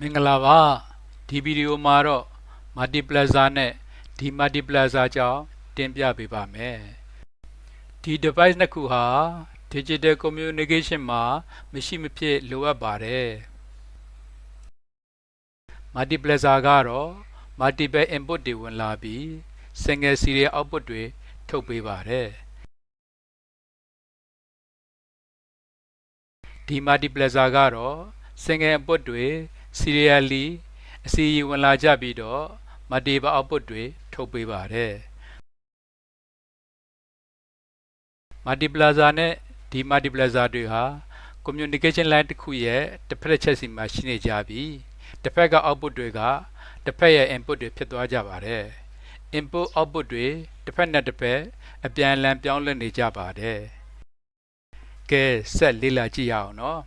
မင်္ဂလာပါဒီဗီဒီယိုမှာတော့ multiplexer နဲ့ဒီ multiplexer ကြောင့်တင်ပြပေးပါမယ်ဒီ device နှစ်ခုဟာ digital communication မှာမရှိမဖြစ်လိုအပ်ပါတယ် multiplexer ကတော့ multiple input တွေဝင်လာပြီး single serial output တွေထုတ်ပေးပါတယ်ဒီ multiplexer ကတော့ single input တွေ serially အစီအီဝင်လာကြပြီးတော့ multiple output တွေထုတ်ပေးပါတယ် multiplexer နဲ့ဒီ multiplexer တွေဟာ communication line တစ်ခုရဲ့တစ်ဖက်တစ်ချက်စီမှာရှိနေကြပြီးတစ်ဖက်က output တွေကတစ်ဖက်ရဲ့ input တွေဖြစ်သွားကြပါတယ် input output တွေတစ်ဖက်နဲ့တစ်ဖက်အပြန်အလှန်ပြောင်းလဲနေကြပါတယ်ကဲဆက်လေ့လာကြည့်ရအောင်နော်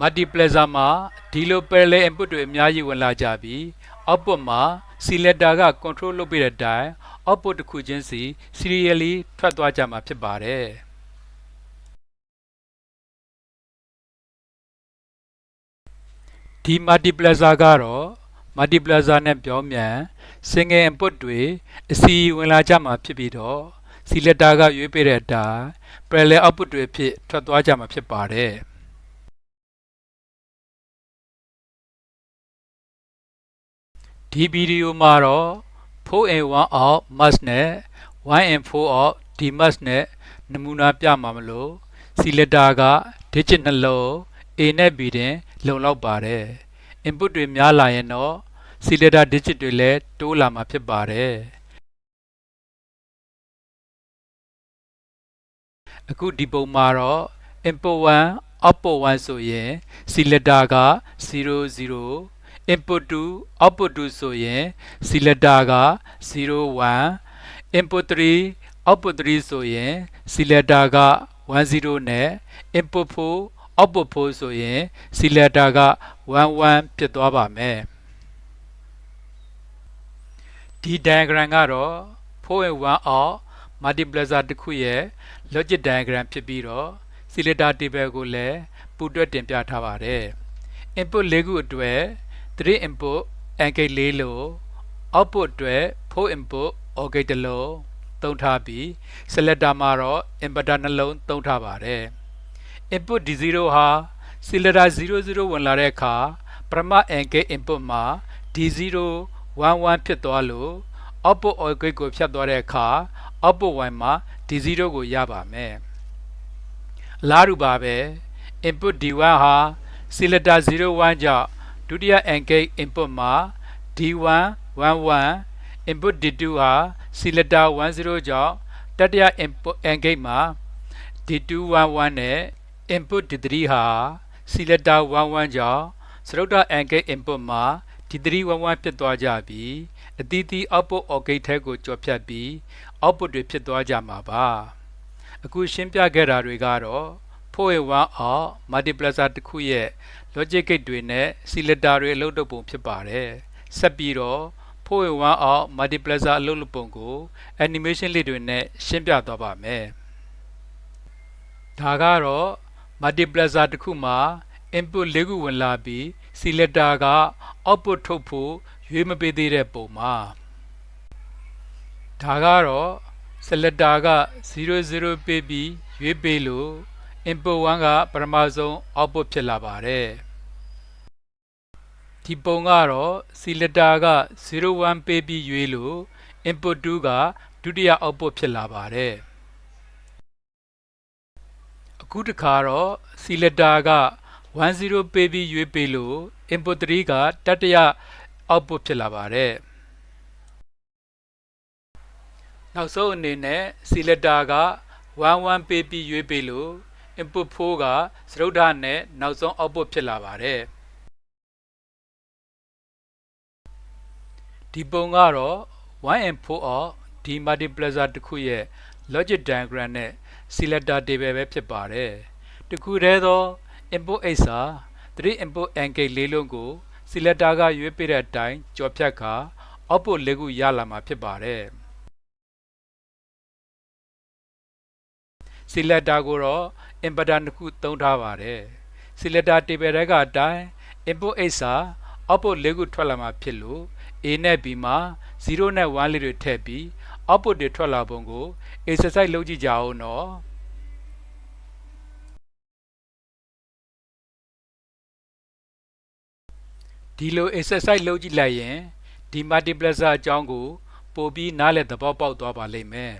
multiplexer မှာဒီလို parallel input တွေအများကြီးဝင်လာကြပြီး output မှာ selector က control လုပ်ပေးတဲ့အတိုင်း output တစ်ခုချင်းစီ serially ထွက်သွားကြမှာဖြစ်ပါတယ်ဒီ multiplexer ကတော့ multiplexer နဲ့ပြောင်းမြန် single input တွေအစီအဝင်လာကြမှာဖြစ်ပြီးတော့ selector ကရွေးပေးတဲ့အတိုင်း parallel output တွေဖြစ်ထွက်သွားကြမှာဖြစ်ပါတယ် ဒီဗီဒီယိုမှာတော့4 in 1 out mask နဲ့1 in 4 out dmask နဲ့နမူနာပြမှာမလို့ selector က digit နှလုံး A နဲ့ B တင်လုံလောက်ပါတယ် input တွေများလာရင်တော့ selector digit တွေလည်းတိုးလာမှာဖြစ်ပါတယ်အခုဒီပုံမှာတော့ input 1 output 1ဆိုရင် selector က00 input 2 output 2ဆိုရင် selector က01 input 3 output 3ဆိုရင် selector က10နဲ့ input 4 output 4ဆိုရင် selector က11ဖြစ်သွားပါမယ်ဒီ diagram ကတော့4 in 1 out multiplexer တစ်ခုရဲ့ logic diagram ဖြစ်ပြီးတော့ selector table ကိုလည်းပူတွက်တင်ပြထားပါတယ် input ၄ခုအတွက် 3 input AND gate ၄လို့ output အတွက်4 input OR gate တစ်လုံးသုံးထားပြီး selector မှာတော့ inverter နှလုံးသုံးထားပါတယ် input D0 ဟာ selector 00ဝင်လာတဲ့အခါပထမ AND gate input မှာ D0 11ဖြစ်သွားလို့ output OR gate ကိုဖြတ်သွားတဲ့အခါ output Y မှာ D0 ကိုရပါမယ်အလားတူပါပဲ input D1 ဟာ selector 01ကြောင့် ဒုတိယ AND gate input မှာ D1 11 input D2 ဟာ selector 10ကြောင့်တတိယ input AND gate မှာ D2 11နဲ့ input D3 ဟာ selector 11ကြောင့်စရုပ်တာ AND gate input မှာ D3 11ဖြစ်သွားကြပြီးအသီးသီး output OR gate ထဲကိုကျော်ဖြတ်ပြီး output တွေဖြစ်သွားကြမှာပါအခုရှင်းပြခဲ့တာတွေကတော့ 4A1 အောက် multiplexer တစ်ခုရဲ့ logic gate တွေနဲ့ selector တွေအလုပ်လုပ်ပုံဖြစ်ပါတယ်ဆက်ပြီးတော့ 4A1 အောက် multiplexer အလုပ်လုပ်ပုံကို animation လေးတွေနဲ့ရှင်းပြသွားပါမယ်ဒါကတော့ multiplexer တစ်ခုမှာ input ၄ခုဝင်လာပြီး selector က output ထုတ်ဖို့ရွေးမပေးသေးတဲ့ပုံမှာဒါကတော့ selector က00ပေးပြီးရွေးပေးလို့ input 1ကပထမဆုံး output ဖြစ်လာပါတယ်ဒီပုံကတော့ selector က01ပေးပြီးရွေးလို့ input 2ကဒုတိယ output ဖြစ်လာပါတယ်အခုတစ်ခါတော့ selector က10ပေးပြီးရွေးပေးလို့ input 3ကတတိယ output ဖြစ်လာပါတယ်နောက်ဆုံးအနေနဲ့ selector က11ပေးပြီးရွေးပေးလို့ input 4ကစရုဒ္ဓနဲ့နောက်ဆုံး output ဖြစ်လာပါတယ်ဒီပုံကတော့1 and 4 of ဒီ multiplexer တစ်ခုရဲ့ logic diagram နဲ့ selector table ပဲဖြစ်ပါတယ်တခုတည်းသော input x ဟာ3 input AND gate လေးလုံးကို selector ကရွေးပေးတဲ့အတိုင်းကြော်ဖြတ်ခါ output ၄ခုရလာမှာဖြစ်ပါတယ် selector ကိုတော့ inputter တ စ်ခုသုံးထားပါတယ် selector table တွေကအတိုင်း input x စာ output ၄ခုထွက်လာမှာဖြစ်လို့ a နဲ့ b မှာ0နဲ့1လေးတွေထည့်ပြီး output တွေထွက်လာပုံကို exercise လုပ်ကြည့်ကြအောင်နော်ဒီလို exercise လုပ်ကြည့်လိုက်ရင်ဒီ multiplexer အကြောင်းကို ပိုပြီးနားလည်သဘောပေါက်သွားပါလိမ့်မယ်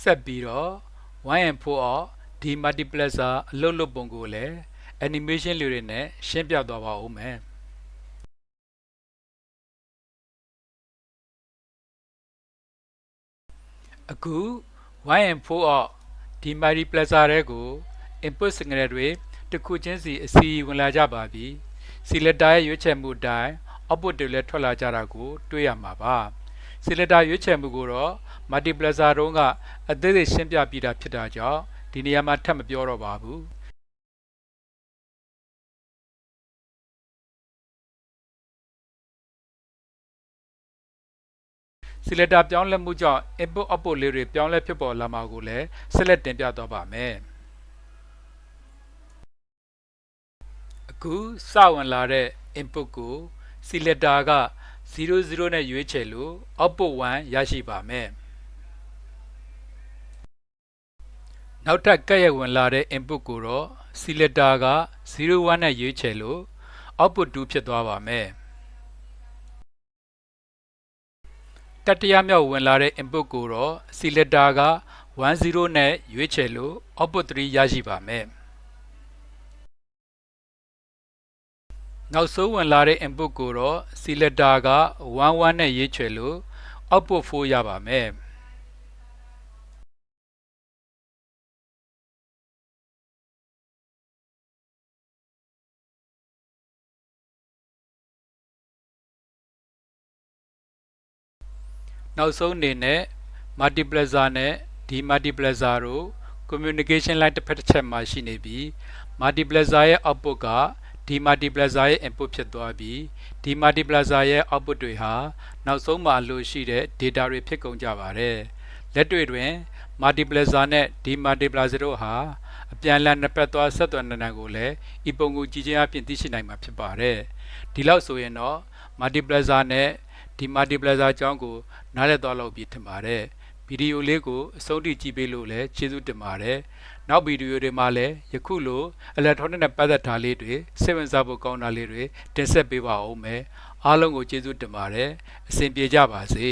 ဆက်ပြီးတော့ 1 and 4အောက်ဒီ multiplexer အလုပ်လုပ်ပုံကိုလည်း animation လေးတွေနဲ့ရှင်းပြသွားပါဦးမယ်အခု 1 and 4အောက်ဒီ multiplexer တွေကို input signal တွေတစ်ခုချင်းစီအစီဝင်လာကြပါပြီ selector ရဲ့ရွေးချယ်မှုအတိုင်း output တွေလည်းထွက်လာကြတာကို တွေ့ရမှာပါ selector ရွေးချယ်မှုကိုတော့ multiplexer တုံးကအသေးစိတ်ရှင်းပြပြီးတာဖြစ်တာကြောင့်ဒီနေရာမှာထပ်မပြောတော့ပါဘူး selector ပြောင်းလဲမှုကြောင့် input output လေးတွေပြောင်းလဲဖြစ်ပေါ်လာမှာကိုလည်းဆက်လက်တင်ပြသွားပါမယ်အခုစဝင်လာတဲ့ input ကို selector က00နဲ့ရွေးချယ်လို့ output 1ရရှိပါမယ် နောက်ထပ်ကက်ရဝင်လာတဲ့ input ကိုတော့ selector က01နဲ့ရွေးချယ်လို့ output 2ဖြစ်သွားပါမယ်တတိယမြောက်ဝင်လာတဲ့ input ကိုတော့ selector က10နဲ့ရွေးချယ်လို့ output 3ရရှိပါမယ်နောက်ဆုံးဝင်လာတဲ့ input ကိုတော့ selector က11နဲ့ရွေးချယ်လို့ output 4ရပါမယ် နောက်ဆုံးအနေနဲ့ multiplexer နဲ့ demultiplexer တို့ communication line တစ်ဖက်တစ်ချက်မှာရှိနေပြီး multiplexer ရဲ့ output က demultiplexer ရဲ့ input ဖြစ်သွားပြီး demultiplexer ရဲ့ output တွေဟာနောက်ဆုံးမှာလို့ရှိတဲ့ data တွေဖြစ်ကုန်ကြပါတယ်လက်တွေ့တွင် multiplexer နဲ့ demultiplexer တို့ဟာအပြန်အလှန်နှစ်ပတ်သွားဆက်သွယ်နိုင်ကိုလည်းဤပုံကိုကြည့်ခြင်းအပြင်သိရှိနိုင်မှာဖြစ်ပါတယ်ဒီလောက်ဆိုရင်တော့ multiplexer နဲ့ ဒီ multiplexer အကြောင်းကိုနားလည်သွားလောက်ပြီထင်ပါတယ်ဗီဒီယိုလေးကိုအဆုံးထိကြည့်ပေးလို့လည်းကျေးဇူးတင်ပါတယ်နောက်ဗီဒီယိုတွေမှာလည်းယခုလို electronic နဲ့ပတ်သက်တာလေးတွေစိတ်ဝင်စားဖို့ကောင်းတာလေးတွေတင်ဆက်ပေးပါဦးမယ်အားလုံးကိုကျေးဇူးတင်ပါတယ်အဆင်ပြေကြပါစေ